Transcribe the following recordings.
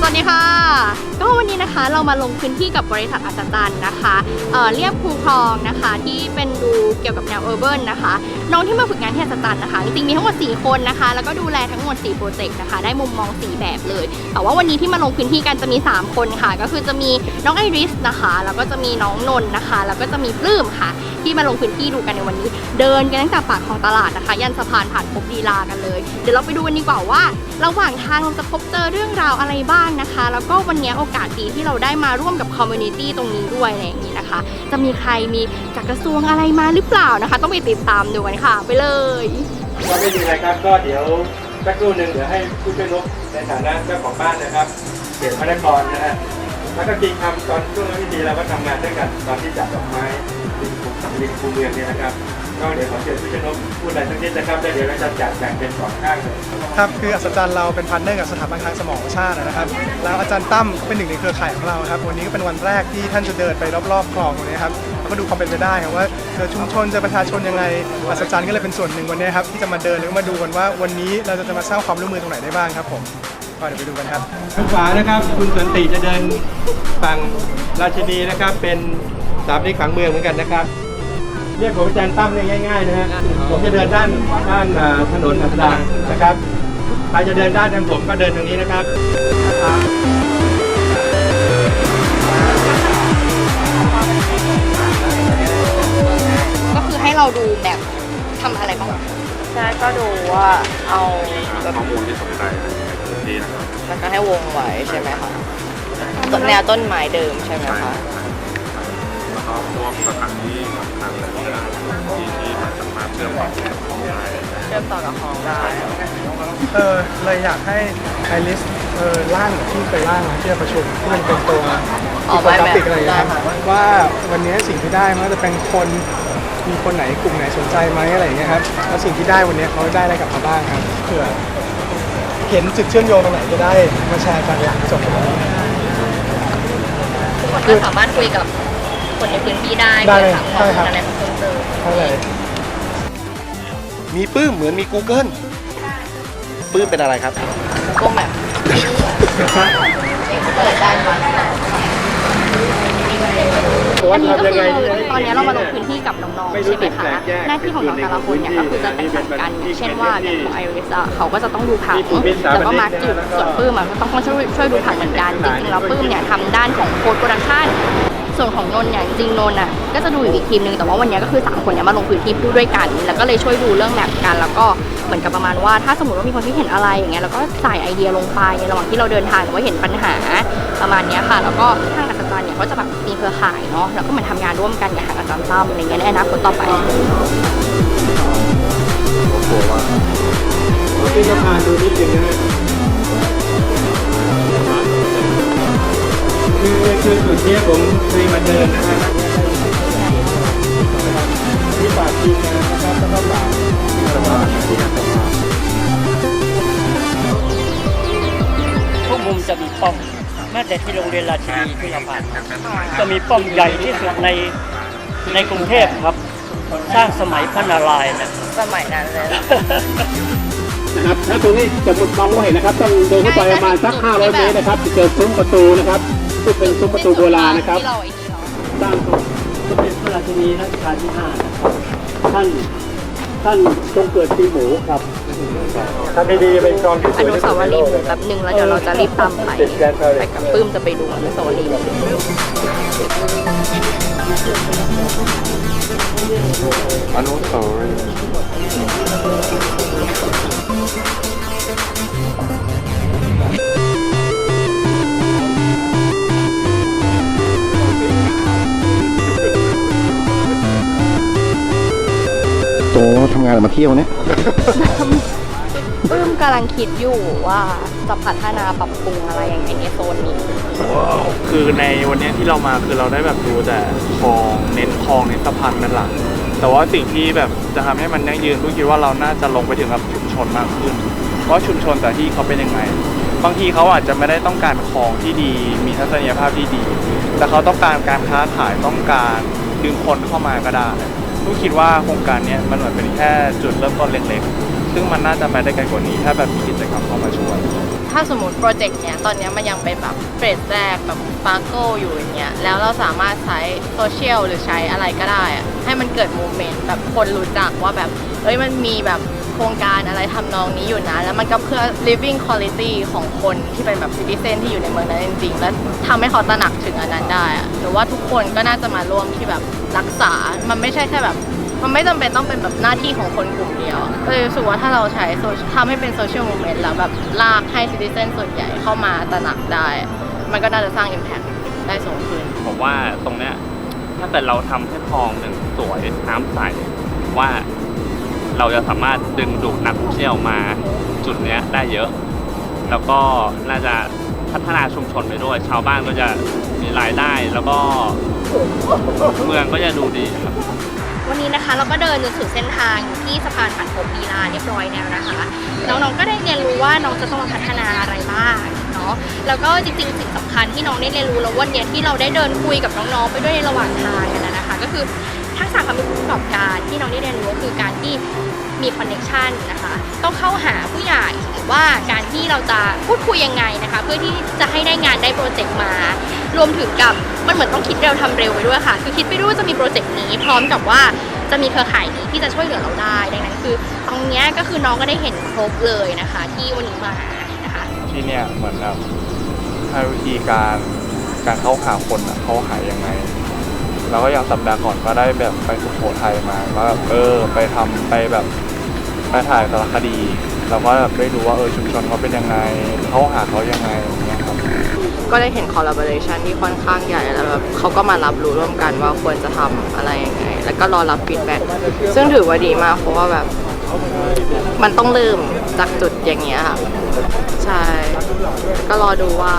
สวัสดีค่ะ วันนี้นะคะเรามาลงพื้นที่กับบริษัทอัศจรรย์นะคะเเรียบคูครองนะคะ ที่เป็นดูเกี่ยวกับแนวเออร์เบินนะคะ น้องที่มาฝึกงานที่อัศจรรย์นะคะจริงๆมีทั้งหมด 4 คนนะคะ แล้วก็ดูแลทั้งหมด 4 โปรเจกต์นะคะ ได้มุมมอง 4 แบบเลย แต่ว่าวันนี้ที่มาลงพื้นที่กันจะมี 3 คนค่ะ ก็คือจะมีน้องไอริสนะคะ แล้วก็จะมีน้องนนท์นะคะ แล้วก็จะมีปลื้มค่ะ ที่มาลงพื้นที่ดูกันในวันนี้ เดินกันตั้งแต่ปากของตลาดนะคะ ยันสะพานผ่านพบดีลากันเลย เดี๋ยวเราไปดูกันดีกว่าว่า ระหว่างทางเราจะพบเจอเรื่องราวอะไรบ้างนะคะ แล้วก็วันนี้โอกาสดีที่เราได้มาร่วมกับคอมมูนิตี้ตรงนี้ด้วยอะไรอย่างนี้นะคะ จะมีใครมีจากกระทรวงอะไรมาหรือเปล่านะคะ ต้องไปติดตามดูกันค่ะ ไปเลยก็ไม่มีอะไรครับก็เดี๋ยวสักครู่หนึ่งเดี๋ยวให้ผู้ช่วยนกในฐานะเจ้าของบ้านนะครับเขียนพระนครนะฮะแล้วก็จริงทำตอนช่วงพิธีเราก็ทำงานด้วยกันตอนที่จัดดอกไม้ริมคูริมคูเมืองเนี่ยนะครับ ก็เดี๋ยวขอเชิญผู้ช่วยนกพูดอะไรสักนิดนะครับแล้วเดี๋ยวเราจะจัดแบ่งเป็นสองข้างเลยครับคืออัศจรรย์เราเป็นพาร์ทเนอร์กับสถาบันทางสมองชาตินะครับ แล้วอาจารย์ตั้มก็เป็นหนึ่งในเครือข่ายของเราครับ วันนี้ก็เป็นวันแรกที่ท่านจะเดินไปรอบๆคลองตรงนี้ครับแล้วก็ดูความเป็นไปได้ครับว่าเจอชุมชนเจอประชาชนยังไงอัศจรรย์ก็เลยเป็นส่วนหนึ่งวันนี้ครับที่จะมาเดินแล้วก็มาดูกันว่าวันนี้เราจะมาสร้างความร่วมมือตรงไหนได้บ้างครับผมก็เดี๋ยวไปดูกันครับทางขวานะครับ คุณสันติจะเดินฝั่งราชินีนะครับ เป็นสามนิกฝังเมืองเหมือนกันนะครับ เรียกผมอาจารย์ตั้มเนี่ยง่ายๆนะฮะผมจะเดินด้านด้านอ่าถนนอัสดางนะครับใครจะเดินด้านทางผมก็เดินทางนี้นะครับก็คือให้เราดูแบบทำอะไรบ้างใช่ก็ดูว่าเอาแบบข้อมูลที่สนใจในพื้นที่นะครับแล้วก็ให้วงไว้ใช่ไหมคะต้นแนวต้นไม้เดิมใช่ไหมใช่คะแล้วก็พวกสถานที่สำคัญ เชื่อมต่อกับของได้เชื่อมต่อกับของได้เออเลยอยากให้ไอริสเออร่างที่เคยร่างมาที่จะประชุมที่มันเป็นตัวออกโปรแบบกราฟิกอะไรอย่างเงี้ยได้ครับค่ะว่าวันนี้สิ่งที่ได้มันก็จะเป็นคนมีคนไหนกลุ่มไหนสนใจไหมอะไรอย่างเงี้ยครับแล้วสิ่งที่ได้วันนี้เขาได้อะไรกลับมาบ้างครับเผื่อเห็นจุดเชื่อมโยงตรงไหนจะได้มาแชร์กันหลังจบทุกคนก็สามารถคุยกับคนในพื้นที่ได้ได้เพื่อถามข้อมูลใช่ครับอะไรเพิ่มเติ มเท่าไหร่มีปื้มเหมือนมี Google ปื้มเป็นอะไรครับพวกแบบเปิดได้ไหมอันนี้ก็คือตอนนี้เรามาลงพื้นที่กับน้องๆใช่ไหมคะหน้าที่ของน้องแต่ละคนเนี่ยก็คือจะแตกต่างกันอย่างเช่นว่าอย่างของไอริสอะเขาก็จะต้องดูผังแล้วก็มาร์กจุดส่วนปื้มอะก็ต้องช่วยช่วยดูผังเหมือนกันจริงๆแล้วปื้มเนี่ยทำด้านของโค้ดโปรดักชั่น ส่วนของนนท์เนี่ยจริงนนท์อะก็จะดูอยู่อีกทีมนึงแต่ว่าวันนี้ก็คือสามคนเนี่ยมาลงพื้นที่ดูด้วยกัน แล้วก็เลยช่วยดูเรื่องแมปกัน แล้วก็เหมือนกับประมาณว่าถ้าสมมติว่ามีคนที่เห็นอะไรอย่างเงี้ยแล้วก็ใส่ไอเดียลงไปในระหว่างที่เราเดินทางหรือว่าเห็นปัญหาประมาณเนี้ยค่ะ แล้วก็ทางอาจารย์เนี่ยก็จะแบบมีเครือข่ายเนาะแล้วก็เหมือนทำงานร่วมกันกับทางอาจารย์ตั้มอะไรเงี้ยในอนาคตต่อไปที่สะพานดูนิดนึงนะฮะ คือคือจุดเนี้ยผมเคยมาเดินนะฮะที่ปากทีมงานนะครับแล้วก็ปากสะพานที่สะพานทุกมุมจะมีป้อมแม้แต่ที่โรงเรียนราชินีที่เราผ่านก็มีป้อมใหญ่ที่สุดในในกรุงเทพครับ สร้างสมัยพระนารายณ์นะสมัยนั้นเลยนะครับถ้าตรงนี้จะมุดมองไม่เห็นนะครับ ต้องเดินเข้าไปประมาณสัก 500 เมตรนะครับจะเจอซุ้มประตูนะครับ ซึ่งเป็นซุ้มประตูโบราณนะครับที่เราไอ้นี่เนาะสร้างสมเด็จพระราชินีรัชกาลที่ห้านะครับท่านท่านทรงเกิดปีหมูครับทำดีๆเป็นกองที่สอวยนุที่สาสุดวในรีโลย์หมูกนะคแบรับ บหนึ่งแล้วเดี๋ยวเราจะรีบตามไปไปกับปื้มจะไปดูอนุสาวรีย์อนุสาวรีย์านหรือมาเที่ยวเนี่ย ปื้มกำลังคิดอยู่ว่าจะพัฒนาปรับปรุงอะไรอย่างไงในโซนนี้ คือในวันเนี้ยที่เรามาคือเราได้แบบดูแต่คลองเน้นคลองเน้นสะพานเป็นหลัก แต่ว่าสิ่งที่แบบจะทำให้มันยั่งยืนก็คิดว่าเราน่าจะลงไปถึงกับชุมชนมากขึ้นเพราะชุมชนแต่ที่เขาเป็นยังไง บางทีเขาอาจจะไม่ได้ต้องการคลองที่ดี มีทัศนียภาพที่ดี แต่เขาต้องการการค้าขายต้องการดึงคนเข้ามาก็ได้ ลูกคิดว่าโครงการนี้มันเหมือนเป็นแค่จุดเริ่มต้นเล็กๆ ซึ่งมันน่าจะไปได้ไกลกว่านี้ ถ้าแบบมีกิจกรรมเข้ามาช่วย ถ้าสมมติโปรเจกต์เนี้ยตอนนี้มันยังเป็นแบบเฟสแรกแบบปาร์โกอยู่อย่างเงี้ยแล้วเราสามารถใช้โซเชียลหรือใช้อะไรก็ได้อะให้มันเกิดโมเมนต์แบบคนรู้จักว่าแบบเอ้ยมันมีแบบ โครงการอะไรทำนองนี้อยู่นะ แล้วมันก็เพื่อ living quality ของคนที่เป็นแบบ citizen ที่อยู่ในเมืองนั้นจริงๆ และทำให้เขาตระหนักถึงอันนั้นได้อะหรือว่าทุกคนก็น่าจะมาร่วมที่แบบรักษา มันไม่ใช่แค่แบบ มันไม่จำเป็นต้องเป็นแบบหน้าที่ของคนกลุ่มเดียวก็เลยรู้สึกว่าถ้าเราใช้โซทำให้เป็นโซเชียลมูเมนต์แล้วแบบลากให้ซิติเซนส่วนใหญ่เข้ามาตระหนักได้ มันก็น่าจะสร้าง Impact ได้สูงขึ้น ผมว่าตรงเนี้ยถ้าเกิดเราทำให้คลองหนึ่งสวยน้ำใสว่า เราจะสามารถดึงดูดนักท่องเที่ยวมาจุดนี้ได้เยอะ แล้วก็น่าจะพัฒนาชุมชนไปด้วย ชาวบ้านก็จะมีรายได้แล้วก็เมืองก็จะดูดีครับวันนี้นะคะเราก็เดินจนสุดเส้นทางที่สะพานผ่านพบมีลาเรียบร้อยแล้วนะคะ น้องๆก็ได้เรียนรู้ว่าน้องจะต้องมาพัฒนาอะไรบ้างเนาะแล้วก็จริงๆสิ่งสำคัญที่น้องได้เรียนรู้แล้ววันนี้ที่เราได้เดินคุยกับน้องๆไปด้วยในระหว่างทางกันนะคะ ก็คือ ทักษะการเป็นผู้ประกอบการที่น้องได้เรียนรู้ก็คือการที่มีคอนเน c t ชันนะคะ ต้องเข้าหาผู้ใหญ่หรือว่าการที่เราจะพูดคุยยังไงนะคะ เพื่อที่จะให้ได้งานได้โปรเจกต์มา รวมถึงกับมันเหมือนต้องคิดเร็วทำเร็วไปด้วยค่ะ คือคิดไปด้วยว่าจะมีโปรเจกต์นี้ พร้อมกับว่าจะมีเครือข่ายนี้ที่จะช่วยเหลือเราได้ ดังนั้นคือตรงเนี้ยก็คือน้องก็ได้เห็นครบเลยนะคะ ที่วันนี้มานะคะที่เนี่ยเหมือนแบบวิธีการการเข้าหาคนเข้าหายยังไง แล้วก็อย่างสัปดาห์ก่อนก็ได้แบบไปสุโขทัยมาก็แบบเออไปทำไปแบบไปถ่ายสารคดีเราก็แบบได้รู้ว่าเออชุมชนเขาเป็นยังไงเขาหาเขายังไงอย่างเงี้ยครับก็ได้เห็น collaboration ที่ค่อนข้างใหญ่แล้วแบบเขาก็มารับรู้ร่วมกันว่าควรจะทำอะไรยังไง แล้วก็รอรับฟีดแบ็กซึ่งถือว่าดีมากเพราะว่าแบบ มันต้องเริ่มจากจุดอย่างเงี้ยค่ะ ใช่ ก็รอดูว่า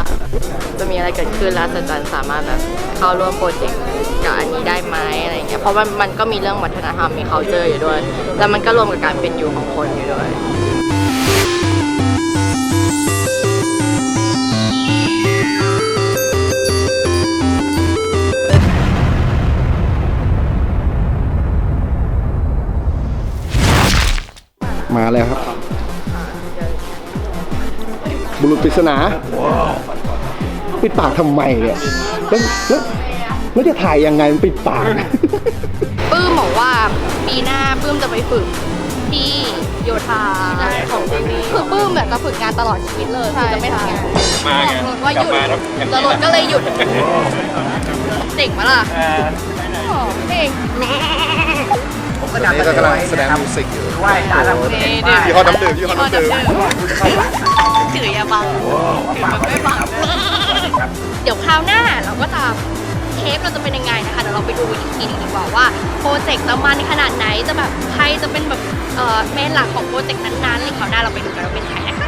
จะมีอะไรเกิดขึ้นแล้วอาจารย์สามารถแบบเข้าร่วมโปรเจกต์กับอันนี้ได้ไหมอะไรเงี้ย เพราะมันมันก็มีเรื่องวัฒนธรรมมี culture อยู่ด้วย แล้วมันก็รวมกับการเป็นอยู่ของคนอยู่ด้วย บุรุษปริศนาปิดปากทำไมเนี่ยแล้วแล้วแล้วจะถ่ายยังไงมันปิดปาก ปื้มบอกว่าปีหน้าปื้มจะไปฝึกที่โยธาของที่นี่คือปื้มแบบจะฝึกงานตลอดชีวิตเลยคือจะไม่ทำงานมาไงรถว่าหยุดกลับมาแล้วแล้วรถก็เลยหยุดเจ๋งปะล่ะโอ้เก่งนี่ก็กำลังแสดงมิวสิกอยู่นี่ดื่มยี่ห้อน้ำดื่มยี่ห้อน้ำดื่ม ถืออย่าบังถือมันไม่บังเดี๋ยวคราวหน้าเราก็จะเทปเราจะเป็นยังไงนะคะเดี๋ยวเราไปดูอีกทีหนึงดีกว่าว่าโปรเจกต์จะมันขนาดไหนจะแบบใครจะเป็นแบบเออเมนหลักของโปรเจกต์นั้นๆหรือคราวหน้าเราไปดูกันว่าเป็นใครนะคะ